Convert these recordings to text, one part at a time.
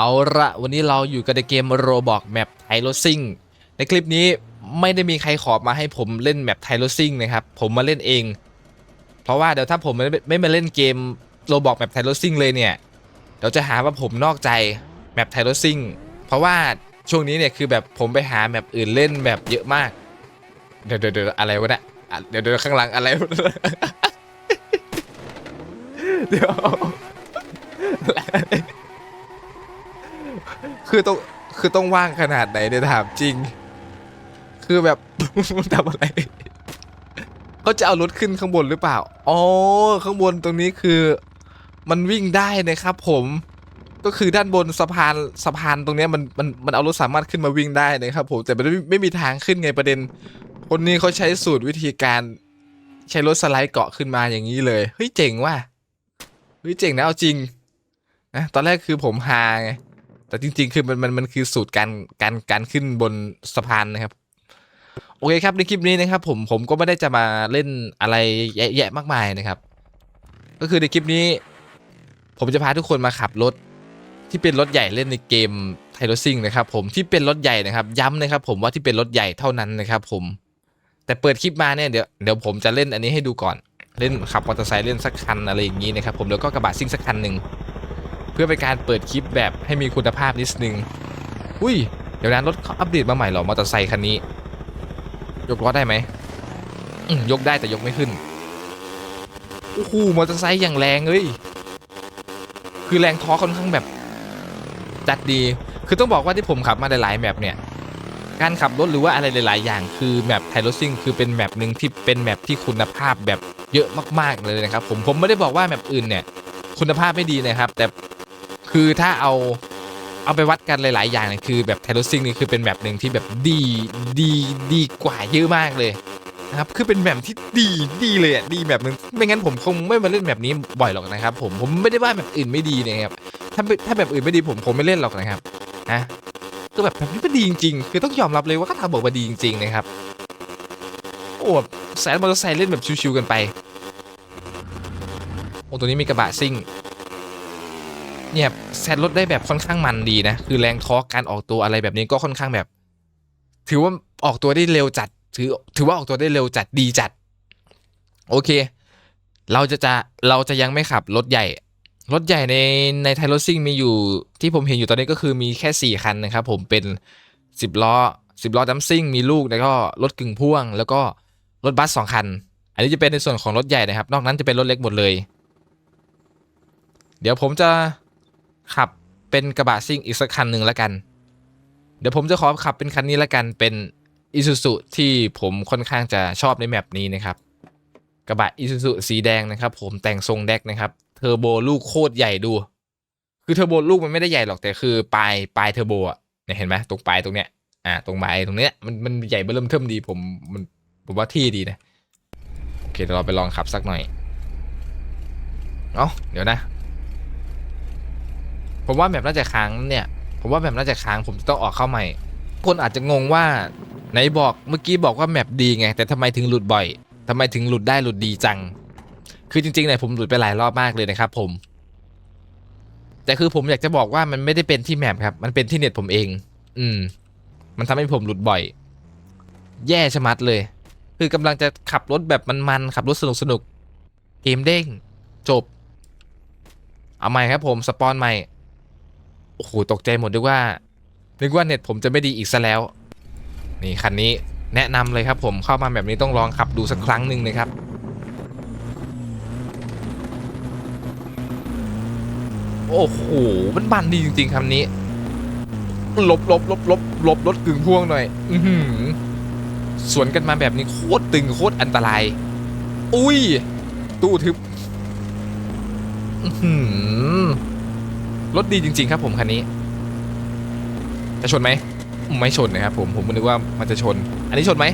เอาละวันนี้เราอยู่กันในเกมโรบอกแมปไทโรซิ่งในคลิปนี้ไม่ได้มีใครขอมาให้ผมเล่นแมปไทโรซิ่งนะครับ ผมมาเล่นเอง เพราะว่าเดี๋ยวถ้าผมไม่ไม่มาเล่นเกมโรบอกแมปไทโรซิ่งเลยเนี่ยเดี๋ยวจะหาว่าผมนอกใจแมปไทโรซิ่งเพราะว่าช่วงนี้เนี่ยคือแบบผมไปหาแมปอื่นเล่นแบบเยอะมาก เดี๋ยวเดี๋ยวอะไรวะเนี่ยอะเดี๋ยวเดี๋ยวข้างหลังอะไรเดี๋ยว คือต้องคือต้องว่างขนาดไหนเนี่ยถามจริง คือแบบทำอะไรเขาจะเอารถขึ้นข้างบนหรือเปล่าอ๋อข้างบนตรงนี้คือ มันวิ่งได้นะครับ ผมก็คือด้านบนสะพานสะพานตรงเนี้ยมันมันมันเอารถสามารถขึ้นมาวิ่งได้นะครับผมแต่มันไม่ไม่มีทางขึ้นไงประเด็น คนนี้เขาใช้สูตรวิธีการใช้รถสไลด์เกาะขึ้นมาอย่างนี้เลยเฮ้ยเจ๋งว่ะเฮ้ยเจ๋งนะเอาจริงนะตอนแรกคือผมฮาไง แต่จริง ๆ คือมันมันมันคือสูตรการการการขึ้นบนสะพานนะครับ โอเคครับในคลิปนี้นะครับ ผมผมก็ไม่ได้จะมาเล่นอะไรแยะๆมากมายนะครับ ก็คือในคลิปนี้ ผมจะพาทุกคนมาขับรถที่เป็นรถใหญ่เล่นในเกมไทโรซิงนะครับ ผมที่เป็นรถใหญ่นะครับ ย้ำนะครับ ผมว่าที่เป็นรถใหญ่เท่านั้นนะครับ ผม แต่เปิดคลิปมาเนี่ยเดี๋ยวเดี๋ยวผมจะเล่นอันนี้ให้ดูก่อน เล่นขับมอเตอร์ไซค์เล่นสักคันอะไรอย่างนี้นะครับ ผมแล้วก็กระบะซิ่งสักคันหนึ่ง พื่อเป็นการเปิดคลิปแบบให้มีคุณภาพนิดนึง อุ้ย เดี๋ยวนั้นรถเขาอัปเดตมาใหม่หรอ มอเตอร์ไซคันนี้ ยกล้อได้ไหมอืมยกได้แต่ยกไม่ขึ้น โอ้โห มอเตอร์ไซค์อย่างแรงเลย คือแรงท้อคค่อนข้างแบบ จัดดี คือต้องบอกว่าที่ผมขับมาหลายๆแมปเนี่ย การขับรถหรือว่าอะไรหลาย ๆ อย่าง คือแมปไทโรซิ่งคือเป็นแมปหนึ่งที่เป็นแมปที่คุณภาพแบบเยอะมากๆเลยนะครับผม ผมไม่ได้บอกว่าแมปอื่นเนี่ย คุณภาพไม่ดีนะครับ แต่ คือถ้าเอาเอาไปวัดกันหลาย ๆ อย่างเนี่ยคือแบบไทโรซิงนี่คือเป็นแบบหนึ่งที่แบบดีดีดีกว่าเยอะมากเลยนะครับคือเป็นแบบที่ดีดีเลยอะดีแบบหนึงไม่งั้นผมคงไม่มาเล่นแบบนี้บ่อยหรอกนะครับ ผมผมไม่ได้ว่าแบบอื่นไม่ดีนะครับถ้าถ้าแบบอื่นไม่ดีผมคงไม่เล่นหรอกนะครับนะก็แบบแบบนี้มันดีจริงๆคือต้องยอมรับเลยว่าก็ทำบอกมาดีจริง ๆ นะครับโอ้แบบแสนมอเตอร์ไซค์เล่นแบบชิวๆกันไปโอ้ตัวนี้มีกระบะซิ่ง เนี่ยแซดรถได้แบบค่อนข้างมันดีนะ คือแรงทอร์กการออกตัวอะไรแบบนี้ก็ค่อนข้างแบบ ถือว่าออกตัวได้เร็วจัด ถือถือว่าออกตัวได้เร็วจัดดีจัด โอเค เราจะจะเราจะยังไม่ขับรถใหญ่ รถใหญ่ในในไทยรถซิ่งมีอยู่ที่ผมเห็นอยู่ตอนนี้ก็คือมีแค่ 4 คันนะครับ ผมเป็น 10 ล้อ 10 ล้อดัมซิ่งมีลูกแล้วก็รถกึ่งพ่วง แล้วก็รถบัสสองคัน อันนี้จะเป็นในส่วนของรถใหญ่นะครับ นอกนั้นจะเป็นรถเล็กหมดเลย เดี๋ยวผมจะ ขับเป็นกระบะซิ่งอีกสักคันหนึ่งแล้วกัน เดี๋ยวผมจะขอขับเป็นคันนี้แล้วกันเป็นอิซูซุที่ผมค่อนข้างจะชอบในแมปนี้นะครับ กระบะอิซูซุสีแดงนะครับ ผมแต่งทรงแดกนะครับเทอร์โบลูกโคตรใหญ่ดู คือเทอร์โบลูกมันไม่ได้ใหญ่หรอกแต่คือปลายปลายเทอร์โบอะเนี่ยเห็นไหมตรงปลายตรงเนี้ยอ่าตรงปลายตรงเนี้ยมันมันใหญ่เบิ่มเทิมดีผมมันผมว่าที่ดีนะโอเคเดี๋ยวเราไปลองขับสักหน่อย เอ้าเดี๋ยวนะ ผมว่าแบบน่าจะค้างเนี่ย ผมว่าแบบน่าจะค้างผมจะต้องออกเข้าใหม่ คนอาจจะงงว่าไหนบอกเมื่อกี้บอกว่าแมปดีไง แต่ทำไมถึงหลุดบ่อยทำไมถึงหลุดได้หลุดดีจัง คือจริงๆเนี่ยผมหลุดไปหลายรอบมากเลยนะครับผม แต่คือผมอยากจะบอกว่ามันไม่ได้เป็นที่แมปครับ มันเป็นที่เน็ตผมเอง อืม มันทำให้ผมหลุดบ่อย แย่ชะมัดเลย คือกำลังจะขับรถแบบมันๆขับรถสนุกๆเกมเด้งจบ เอาใหม่ครับผมสปอนใหม่ โอ้โหตกใจหมดนึกว่า นึกว่าเน็ตผมจะไม่ดีอีกซะแล้ว นี่คันนี้แนะนำเลยครับผมเข้ามาแบบนี้ต้องลองขับดูสักครั้งหนึ่งนะครับโอ้โห มันบันดีจริงๆคำนี้หลบหลบหลบหลบหลบรถกึ่งพ่วงหน่อย อืสวนกันมาแบบนี้โคตรตึงโคตรอันตราย อุ้ย ตู้ทึบ อื้ รถดีจริง ๆ ครับผมคันนี้ จะชนไหมไม่ชนนะครับผมผมนึกว่ามันจะชน อันนี้ชนไหม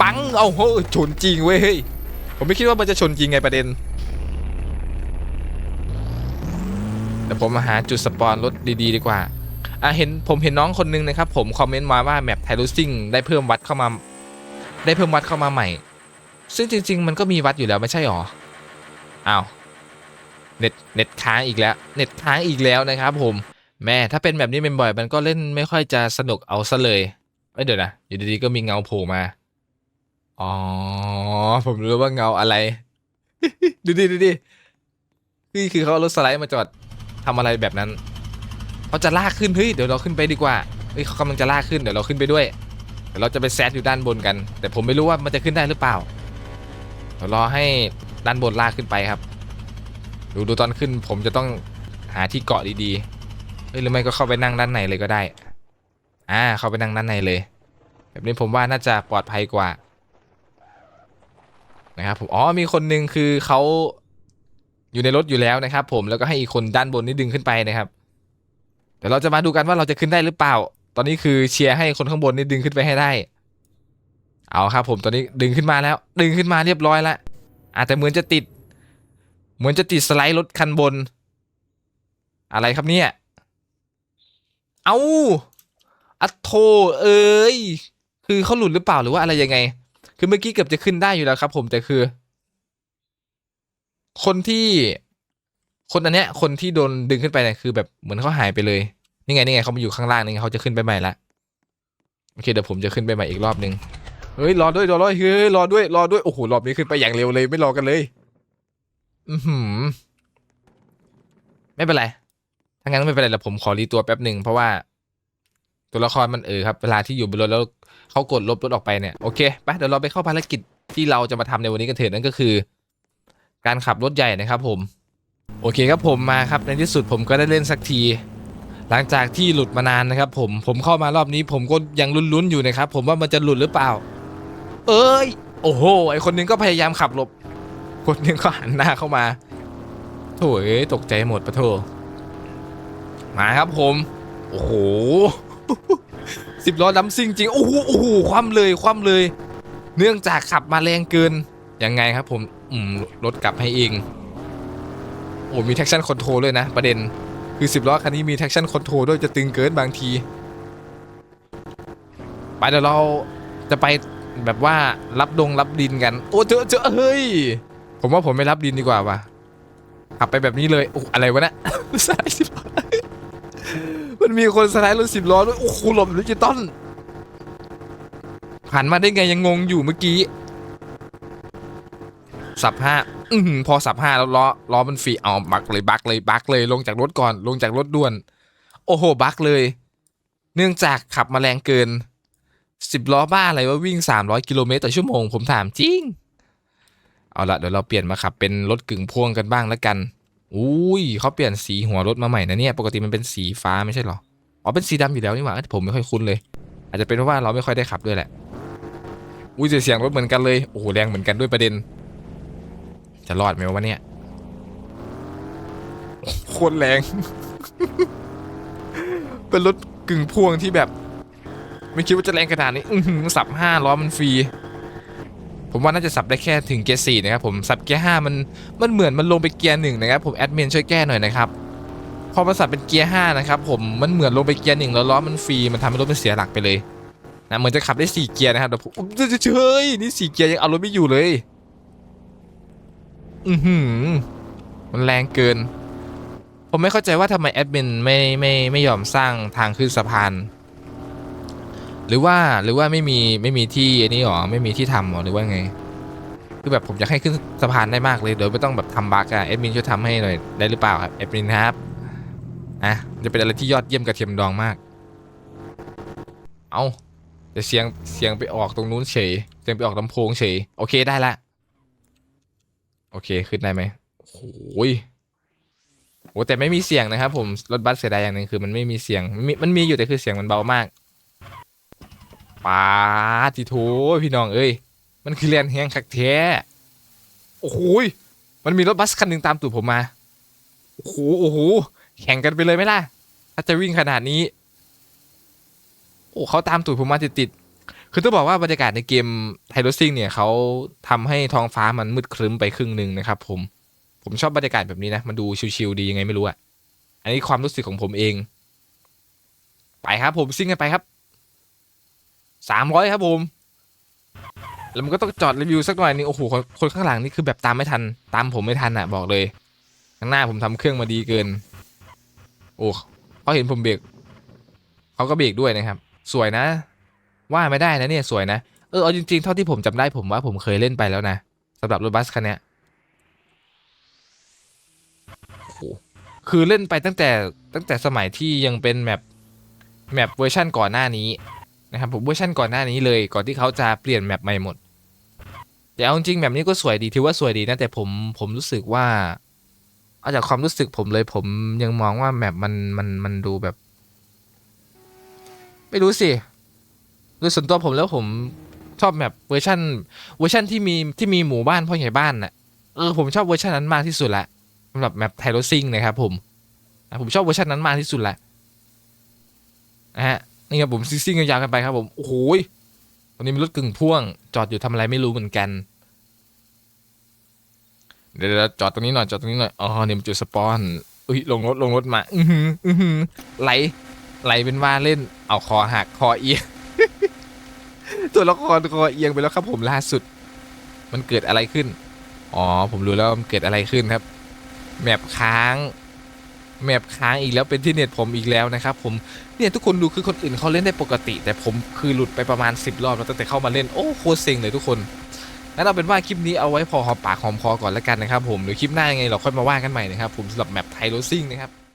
ปังเอาโหชนจริงเว้ยเฮ้ยผมไม่คิดว่ามันจะชนจริงไงประเด็นเดี๋ยวผมมาหาจุดสปอนรถดีๆดีกว่าอะเห็นผมเห็นน้องคนนึงนะครับผมคอมเมนต์มาว่าแมปไทรูซิ่งได้เพิ่มวัดเข้ามา ได้เพิ่มวัดเข้ามาใหม่ ซึ่งจริง ๆ มันก็มีวัดอยู่แล้วไม่ใช่หรออ้าว เน็ตเน็ตค้างอีกแล้ว เน็ตค้างอีกแล้วนะครับผมแม่ถ้าเป็นแบบนี้เป็นบ่อยมันก็เล่นไม่ค่อยจะสนุกเอาซะเลยเอ้ยเดี๋ยวนะอยู่ดีๆก็มีเงาโผล่มาอ๋อผมรู้ว่าเงาอะไร ดูดิดูดินี่คือเขารถสไลด์มาจอดทำอะไรแบบนั้นเขาจะลากขึ้นเฮ้ยเดี๋ยวเราขึ้นไปดีกว่าเฮ้ยเขากำลังจะลากขึ้นเดี๋ยวเราขึ้นไปด้วยเดี๋ยวเราจะไปแซดอยู่ด้านบนกัน แต่ผมไม่รู้ว่ามันจะขึ้นได้หรือเปล่าเดี๋ยวรอให้ด้านบนลากขึ้นไปครับ ดูดูตอนขึ้นผมจะต้องหาที่เกาะดีๆเฮ้ยหรือไม่ก็เข้าไปนั่งด้านในเลยก็ได้ อ่า เข้าไปนั่งด้านในเลย แบบนี้ผมว่าน่าจะปลอดภัยกว่า นะครับผมอ๋อมีคนหนึ่งคือเขาอยู่ในรถอยู่แล้วนะครับ ผมแล้วก็ให้อีกคนด้านบนนี่ดึงขึ้นไปนะครับเดี๋ยวเราจะมาดูกันว่าเราจะขึ้นได้หรือเปล่า ตอนนี้คือเชียร์ให้คนข้างบนนี่ดึงขึ้นไปให้ได้ เอาครับผมตอนนี้ดึงขึ้นมาแล้ว ดึงขึ้นมาเรียบร้อยแล้วอาจจะแต่เหมือนจะติด เหมือนจะติดสไลด์รถคันบน อะไรครับเนี่ย เอาอัดโทเอ้ย คือเขาหลุดหรือเปล่าหรือว่าอะไรยังไง คือเมื่อกี้เกือบจะขึ้นได้อยู่แล้วครับ ผมแต่คือ คนที่ คนอันเนี้ย คนที่โดนดึงขึ้นไปเนี่ยคือ แบบเหมือนเขาหายไปเลย นี่ไงนี่ไงเขามาอยู่ข้างล่างนี่ไงเขาจะขึ้นไปใหม่ละโอเคเดี๋ยวผมจะขึ้นไปใหม่อีกรอบนึงเฮ้ยรอด้วยรอด้วยเฮ้ยรอด้วยรอด้วยโอ้โหรอบนี้ขึ้นไปอย่างเร็วเลยไม่รอกันเลย อือหือ ไม่เป็นไรถ้างั้นไม่เป็นไรแล้วผมขอรีตัวแป๊บหนึ่งเพราะว่า ตัวละครมันเออครับ เวลาที่อยู่บนรถแล้วเขากดลบรถออกไปเนี่ยโอเคไปเดี๋ยวเราไปเข้าภารกิจที่เราจะมาทำในวันนี้กันเถิดนั่นก็คือ การขับรถใหญ่นะครับ ผม โอเคครับผมมาครับในที่สุดผมก็ได้เล่นสักที หลังจากที่หลุดมานานนะครับ ผมผมเข้ามารอบนี้ ผมก็ยังลุ้นๆอยู่นะครับ ผมว่ามันจะหลุดหรือเปล่า เอ้ย โอ้โหไอคนนึงก็พยายามขับหลบ คนหนึงก็หันหน้าเข้ามาโถ่เอ้ยตกใจหมดปะโถมาครับผม โอ้โหสิบล้อดัมซิ่งจริง โอ้โหโอ้โหคว่ำเลยคว่ำเลย เนื่องจากขับมาแรงเกิน ยังไงครับผมอืมรถกลับให้เอง โอ้มี traction control ด้วยนะ ประเด็น คือสิบล้อคันนี้มี traction control ด้วยจะตึงเกินบางที ไปเดี๋ยวเราจะไปแบบว่ารับดงรับดินกัน โอ้เจอเจอเฮ้ย ผมว่าผมไม่รับดินดีกว่าว่ะขับไปแบบนี้เลยโอ้อะไรวะเนะสไลด์สิบล้อมันมีคนสไลด์รถสิบล้อด้วยโอ้โหหลบดิจิตอลผ่านมาได้ไงยังงงอยู่เมื่อกี้สับห้าอือหือพอสับห้าแล้วล้อล้อมันฟรีเอาบักเลยบักเลยบักเลยลงจากรถก่อนลงจากรถด่วน โอ้โหบักเลย เนื่องจากขับมาแรงเกินสิบล้อบ้าอะไรว่าวิ่งสามร้อยกิโลเมตรต่อชั่วโมง ผมถามจริง เอาละเดี๋ยวเราเปลี่ยนมาขับเป็นรถกึ่งพ่วงกันบ้างแล้วกัน อุ้ยเขาเปลี่ยนสีหัวรถมาใหม่นะเนี่ย ปกติมันเป็นสีฟ้าไม่ใช่หรอ อ๋อเป็นสีดำอยู่แล้วนี่หว่าผมไม่ค่อยคุ้นเลย อาจจะเป็นเพราะว่าเราไม่ค่อยได้ขับด้วยแหละ อุ้ยเสียงรถเหมือนกันเลย โอ้โหแรงเหมือนกันด้วยประเด็น จะรอดไหมวะเนี่ยโคตรแรง เป็นรถกึ่งพ่วงที่แบบ ไม่คิดว่าจะแรงขนาดนี้ อื้อหือสับห้าล้อมันฟรี ผมว่าน่าจะสับได้แค่ถึงเกียร์สี่นะครับผมสับเกียร์ห้ามันมันเหมือนมันลงไปเกียร์หนึ่งนะครับผมแอดมินช่วยแก้หน่อยนะครับพอมาสับเป็นเกียร์ห้านะครับผมมันเหมือนลงไปเกียร์หนึ่งแล้วล้อมันฟรีมันทำให้รถมันเสียหลักไปเลยนะเหมือนจะขับได้สี่เกียร์นะครับแต่ผมเฉยนี่สี่เกียร์ยังเอารถไม่อยู่เลยอือหือมันแรงเกิน ผมไม่เข้าใจว่าทำไมแอดมินไม่ไม่ไม่ยอมสร้างทางขึ้นสะพาน หรือว่าหรือว่าไม่มีไม่มีที่อันนี้หรอไม่มีที่ทำหรอหรือว่าไง คือแบบผมอยากให้ขึ้นสะพานได้มากเลยโดยไม่ต้องแบบทำบั๊กอะแอดมินช่วยทำให้หน่อยได้หรือเปล่าครับแอดมินครับอะจะเป็นอะไรที่ยอดเยี่ยมกระเทียมดองมาก เอาแต่เสียงเสียงไปออกตรงนู้นเฉยเสียงไปออกลำโพงเฉยโอเคได้ละโอเคขึ้นได้ไหมโอ้โหยโอ้แต่ไม่มีเสียงนะครับผมรถบัสเสียดายอย่างหนึ่งคือมันไม่มีเสียงมมันมีอยู่แต่คือเสียงมันเบามาก ป้าทิโถพี่น้องเอ้ย มันคือเรียนแฮงคักแท้ โอ้โหยมันมีรถบัสคันหนึ่งตามตูดผมมา โอ้โหโอ้โหแข่งกันไปเลยไหมล่ะ ถ้าจะวิ่งขนาดนี้ โอ้เขาตามตูดผมมาติดๆคือต้องบอกว่าบรรยากาศในเกมไทโรซิงเนี่ยเขาทำให้ท้องฟ้ามันมืดครึ้มไปครึ่งหนึ่งนะครับผม ผมชอบบรรยากาศแบบนี้นะ มันดูชิลๆดียังไงไม่รู้อะ อันนี้ความรู้สึกของผมเอง ไปครับผมซิ่งกันไปครับ สามร้อยครับผม แล้วมันก็ต้องจอดรีวิวสักหน่อยนึงโอ้โหคนคนข้างหลังนี่คือแบบตามไม่ทัน ตามผมไม่ทันอะบอกเลย ข้างหน้าผมทำเครื่องมาดีเกิน โอ้เขาเห็นผมเบรกเขาก็เบรกด้วยนะครับ สวยนะ ว่าไม่ได้นะเนี่ยสวยนะ เออเอาจริงๆเท่าที่ผมจำได้ผมว่าผมเคยเล่นไปแล้วนะสำหรับรถบัสคันนี้โอ้โหคือเล่นไปตั้งแต่ตั้งแต่สมัยที่ยังเป็นแมปแมปเวอร์ชันก่อนหน้านี้ นะครับผมเวอร์ชันก่อนหน้านี้เลยก่อนที่เขาจะเปลี่ยนแมปใหม่หมด แต่เอาจริงแบบนี้ก็สวยดีถือว่าสวยดีนะแต่ผมผมรู้สึกว่าเอาจากความรู้สึกผมเลยผมยังมองว่าแมปมันมันมันดูแบบ ไม่รู้สิโดยส่วนตัวผมแล้วผมชอบแมปเวอร์ชันเวอร์ชันที่มีที่มีหมู่บ้านพ่อใหญ่บ้านน่ะเออผมชอบเวอร์ชันนั้นมากที่สุดละสำหรับแมปไทโรซิงนะครับผมผมชอบเวอร์ชันนั้นมากที่สุดละนะฮะ นี่ครับผมซิ่งๆยาวกันไปครับผมโอ้โหตอนนี้มีรถกึ่งพ่วง จอดอยู่ทำอะไรไม่รู้เหมือนกัน เดี๋ยวจอดตรงนี้หน่อยจอดตรงนี้หน่อยอ๋อเนี่ยมันจุดสปอนอุ้ยลงรถลงรถมา อือหืออือหือไหลไหลเป็นว่าเล่น เอาคอหักคอเอียงตัวละครคอเอียงไปแล้วครับผมล่าสุด มันเกิดอะไรขึ้น อ๋อผมรู้แล้วมันเกิดอะไรขึ้นครับแมปค้าง แมปค้างอีกแล้วเป็นที่เน็ตผมอีกแล้วนะครับผมเนี่ยทุกคนดูคือคนอื่นเขาเล่นได้ปกติ แต่ผมคือหลุดไปประมาณ 10 รอบแล้วตั้งแต่เข้ามาเล่นโอ้โคตรเซ็งเลยทุกคนงั้นเอาเป็นว่าคลิปนี้เอาไว้พอหอมปากหอมคอก่อนแล้วกันนะครับผมเดี๋ยวคลิปหน้ายังไงเราค่อยมาว่ากันใหม่นะครับผมสำหรับแมปไทโรซิ่งนะครับ